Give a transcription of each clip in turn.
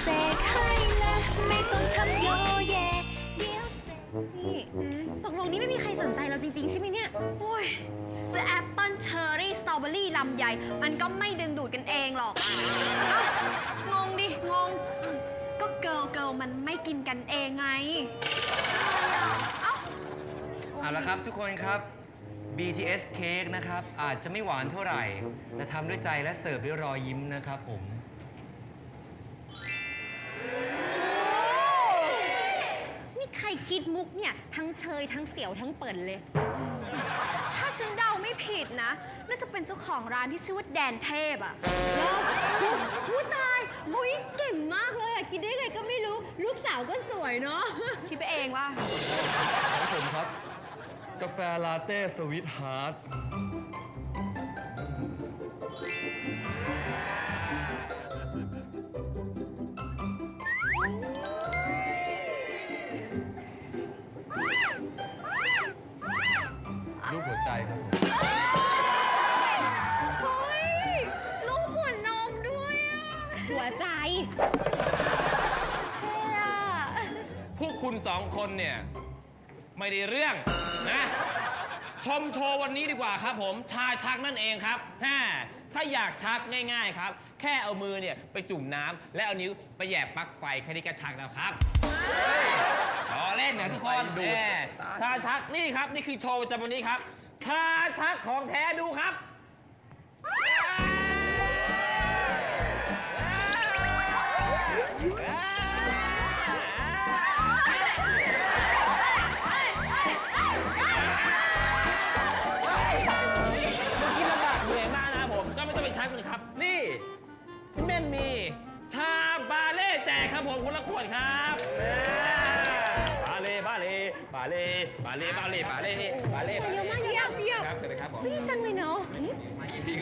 เสกให้ละไม่ต้องทำโยเยเดี๋ยวเสกนี่ตกลงนี่ไม่มีใครสนใจเราจริง ๆ ใช่ไหมเนี่ย โอ้ยจะแอปเปิลเชอร์รี่สตรอเบอรี่ลำไยมันก็ไม่ดึงดูดกันเองหรอกเอ้างงดิ งง ก็เกิร์ลเกิร์ลมันไม่กินกันเองไง เอ้า เอาละครับทุกคนครับ BTS เค้กนะครับ อาจจะไม่หวานเท่าไหร่ แต่ทำด้วยใจและเสิร์ฟด้วยรอยยิ้มนะครับผม ครคิดมุกเนี่ย ทั้งเชยทั้งเสียวทั้งเปิ่นเลย ถ้าฉันเดาไม่ผิดนะ น่าจะเป็นเจ้าของร้านที่ชื่อว่าแดนเทพอะแล้วผู้ตายมุ้ยเก่งมากเลยอะคิดได้ไงก็ไม่รู้ ลูกสาวก็สวยเนาะ คิดไปเองว่าของผมครับ กาแฟลาเต้สวิตฮาร์ด เท่อะพวกคุณสองคนเนี่ย ไม่ได้เรื่องนะ ชมโชว์วันนี้ดีกว่าครับผมชาชักนั่นเองครับฮ่าถ้าอยากชักง่าย ๆครับ แค่เอามือเนี่ยไปจุ่มน้ำและเอานิ้วไปแหยบปลั๊กไฟแค่นี้ก็ชักแล้วครับรอเล่นนะทุกคนแหมชาชักนี่ครับนี่คือโชว์ประจำวันนี้ครับ ชาชักของแท้ดูครับ เมื่อกี้ลำบากเหนื่อยมากนะครับผมก็ไม่ต้องไปชักเลยครับ นี่พี่เม่นมี ชาบาเล่แจกครับผมคนละขวดครับบาเล่บาเล่บาเล่บาเล่บาเล่บาเล่บาเล่บาเยเล่อะมากเยอะเยอะครับเชิญเลยครับผมดีจังเลยเนาะ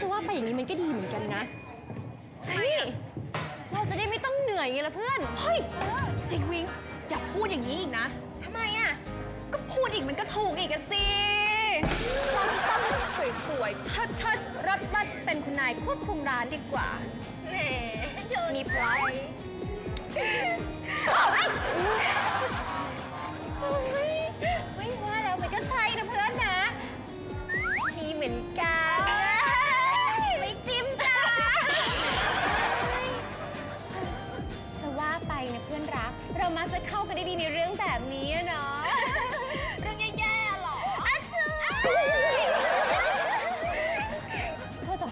จะว่าไปอย่างนี้มันก็ดีเหมือนกันนะเฮ้ยเรา จะได้ไม่ต้องเหนื่อยไงล่ะเพื่อน เฮ้ยจิงวิงอย่าพูดอย่างนี้อีกนะทำไมอะ ก็พูดอีกมันก็ถูกอีกอะสิ เราจะต้องสวยๆเชิดเชิดๆรัดรัดๆเป็นคุณนายควบคุมร้านดีกว่าแหมมีพลัสโ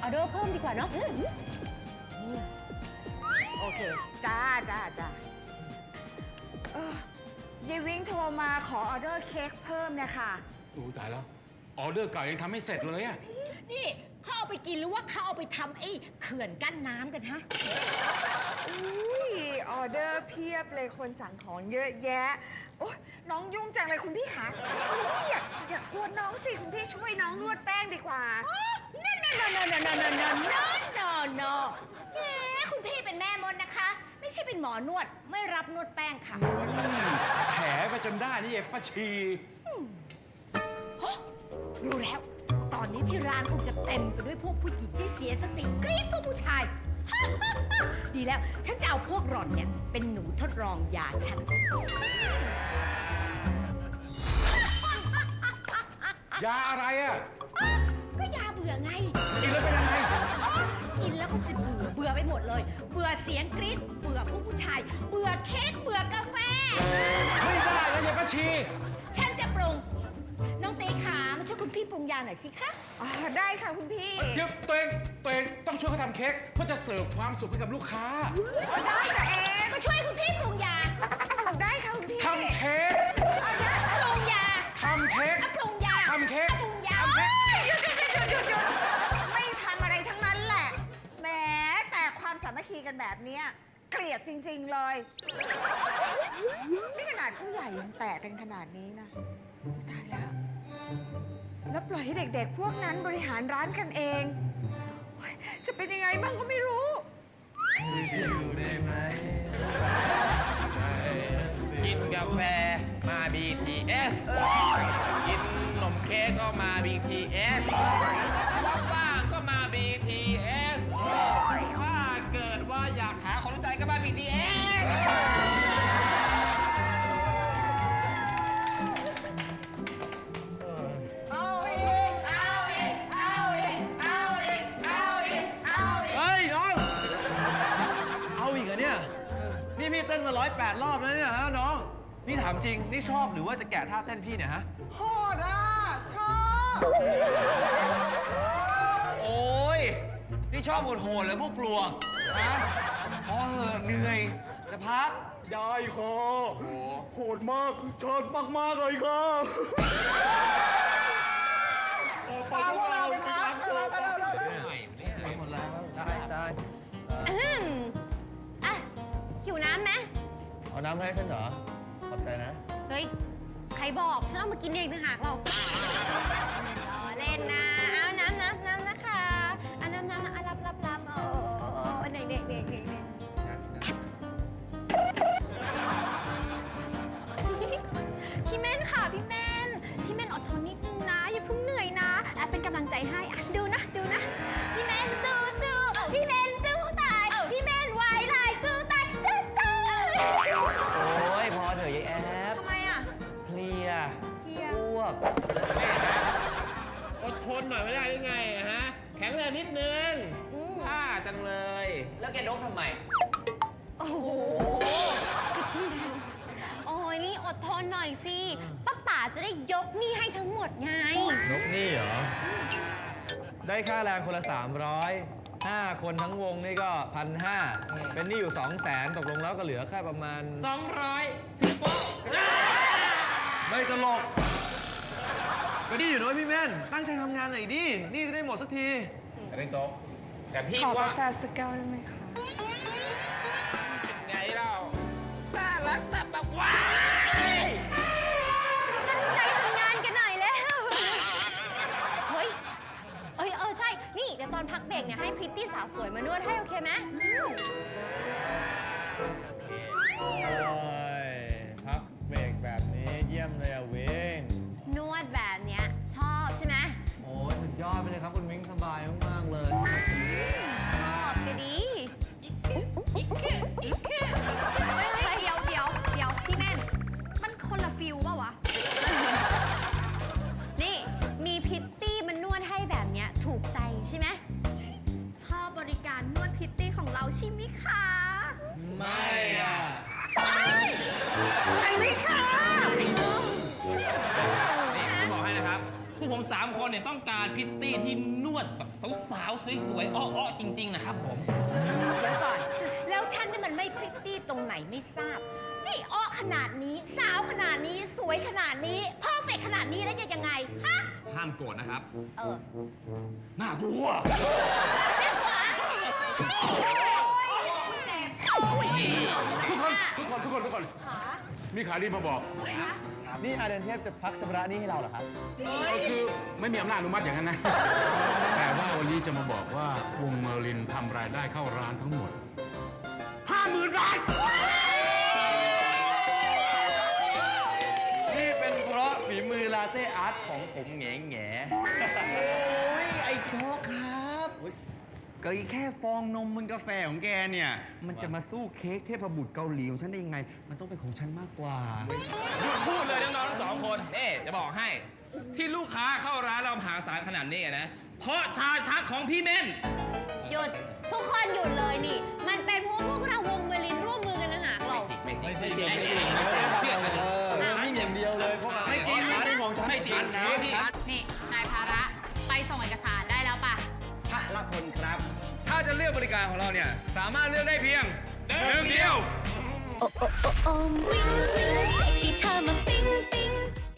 ออเดอร์เพิ่มดีกว่าเนาะโอเค จ้าจ้าจ้าเออยายวิ่งโทรมาขอออเดอร์เค้กเพิ่มเนี่ยค่ะอู้ตายแล้ว ออเดอร์เก่ายังทำไม่เสร็จเลยอะนี่เขาเอาไปกินหรือว่าเขาเอาไปทำไอ้เขื่อนกั้นน้ำกันฮะ อุ้ยออเดอร์เพียบเลยคนสั่งของเยอะแยะ โอ้น้องยุ่งจังเลยคุณพี่คะคุณพี่อยากอยากกวนน้องสิ คุณพี่ช่วยน้องนวดแป้งดีกว่านั่นนั่ นนั่นนั่นนั่นนั่นนั่นนั่นนั่นแหมคุณพี่เป็นแม่มดนะคะ ไม่ใช่เป็นหมอนวดไม่รับนวดแป้งค่ะแถไปจนได้นี่เองป้าชี ฮะรู้แล้ว ตอนนี้ที่ร้านคงจะเต็มไปด้วยพวกผู้หญิงที่เสียสติกรี๊ดพวกผู้ชาย ดีแล้ว ฉันจะเอาพวกหล่อนเนี่ย เป็นหนูทดลองยาฉัน ยาอะไรอะก็ยาเบื่อไง กินแล้วเป็นยังไงอ๋อกินแล้วก็จะเบื่อเบื่อไปหมดเลย เบื่อเสียงกรี๊ดเบื่อพวกผู้ชาย เบื่อเค้กเบื่อกาแฟ ไม่ได้นะยายป้าชี ฉันจะปรุง น้องเตขามาช่วยคุณพี่ปรุงยาหน่อยสิคะอ๋อได้ค่ะคุณพี่ เดี๋ยวตัวเองตัวเองต้องช่วยเขาทำเค้กเพื่อจะเสิร์ฟความสุขให้กับลูกค้าได้ค่ะเองมาช่วยคุณพี่ปรุงยา ได้ค่ะคุณพี่ ทำเค้กามสามัคคีกันแบบเนี้ยเกลียดจริง ๆเลย นี่ขนาดผู้ใหญ่ยังแตกกันขนาดนี้นะตายแล้ว แล้วปล่อยให้เด็กๆ พวกนั้นบริหารร้านกันเองโอ๊ยจะเป็นยังไงบ้างก็ไม่รู้กินกาแฟมา BTS กินขนมเค้กก็มา BTS BTS ถ้าเกิดว่าอยาอีกหาคนรู้ใจก็มา BTS เฮ้ยน้อง เอาอีกเหรอเนี่ย นี่พี่เต้นมาร้อยแปดรอบแล้วเนี่ยฮะน้อง นี่ถามจริง นี่ชอบหรือว่าจะแกะท่าเต้นพี่เนี่ยฮะโอ้ย นี่ชอบโหดๆเลยพวกปลวกฮะ พอเหอะเหนื่อย จะพัก ได้ค่ะโหดมากชอบมาก ๆ เลยค่ะไปพวกเราไปพักไปไปไปไปหมดแล้ว ได้ได้อืมอะหิวน้ำไหมเอาน้ำให้ขึ้นเหรอ ขอบใจนะ เฮ้ย ใครบอก ฉันเอามากินเองต่างหากเราล้อเล่นนะ เอาน้ำน้ำ ใจให้ อะ ดูนะ ดูนะ พี่เม่นสู้สู้พี่เม่นสู้ตาย พี่เม่นไว้ลายสู้ตายสู้ตายโอ้ยพอเถอะยายแอฟทำไมอะ เพลียเพลีย อ้วก อดทนหน่อยไม่ได้หรือไงอะฮะ แข็งแรงนิดนึงอืมท่าจังเลย แล้วแกนกทำไม โอ้โหกระที่แดงโอ้ยนี่อดทนหน่อยสิป้าป๋าจะได้ยกหนี้ให้ทั้งหมดไง นกนี่เหรอ ได้ค่าแรงคนละ 300 5 คนทั้งวงนี่ก็พันห้าเป็นหนี่อยู่ 2 0 0แสนตกลงแล้วก็เหลือแค่ประมาณ 200 ถึงโป๊ะไม่ตลกก็ดีอยู่นะเว้ยพี่แม่น ตั้งใจทำงานหน่อยดิ นี่จะได้หมดสักที แต่ได้โจ๊กแต่พี่ขอว่ากาแฟสักแก้วได้ไหมคะ ไหม เนี่ยต้องการพิตตี้ที่นวดแบบสาวๆสวยๆอ้อๆจริง ๆ นะครับผมเดี๋ยวก่อน แล้วฉันนี่มันไม่พริตตี้ตรงไหนไม่ทราบ นี่อ้อขนาดนี้ สาวขนาดนี้ สวยขนาดนี้ เพอร์เฟกขนาดนี้แล้วจะยังไง ฮะ ห้ามโกรธนะครับ เออน่ากลัวทุกคน ทุกคน ทุกคน ทุกคน มีข่าวดีมาบอก นี่อาเดนเทพจะพักชำระหนี่ให้เราเหรอครับ ก็คือไม่มีอำนาจอนุมัติอย่างนั้นนะ แต่ว่าวันนี้จะมาบอกว่าวงเมอร์ลินทำรายได้เข้าร้านทั้งหมด50,000บาทนี่เป็นเพราะฝีมือลาเต้อาร์ตของผมแง่แง่โอ้ยไอ้โจ๊กครับ ก็อีแค่ฟองนมบนกาแฟของแกเนี่ย มันจะมาสู้เค้กเทพบุตรเกาหลีของฉันได้ยังไง มันต้องเป็นของฉันมากกว่า หยุดพูดเลยน้องๆทั้งสองคนเอ๊จะบอกให้ ที่ลูกค้าเข้าร้านเรามหาศาลขนาดนี้อะนะ เพราะชาชักของพี่เม่น หยุด ทุกคนหยุดเลยนี่ มันเป็นเพราะพวกเราวงเบอร์ลินร่วมมือกันนะหากเรา ไม่จริงไม่จริงไม่จริงเชื่อฉันเออนี่อย่างเดียวเลยพวกเราไม่จริงนะนี่ของฉันไม่จริงนะพี่นี่นายภาระไปส่งเอกสารได้แล้วป่ะพระละพลครับ ว่าจะเลือกบริการของเราเนี่ย สามารถเลือกได้เพียงหนึ่งเดียว โอ้โอ้โอ้โอ้วิ่งวิ่งเซ็เธอมาปิ้งปิ้ง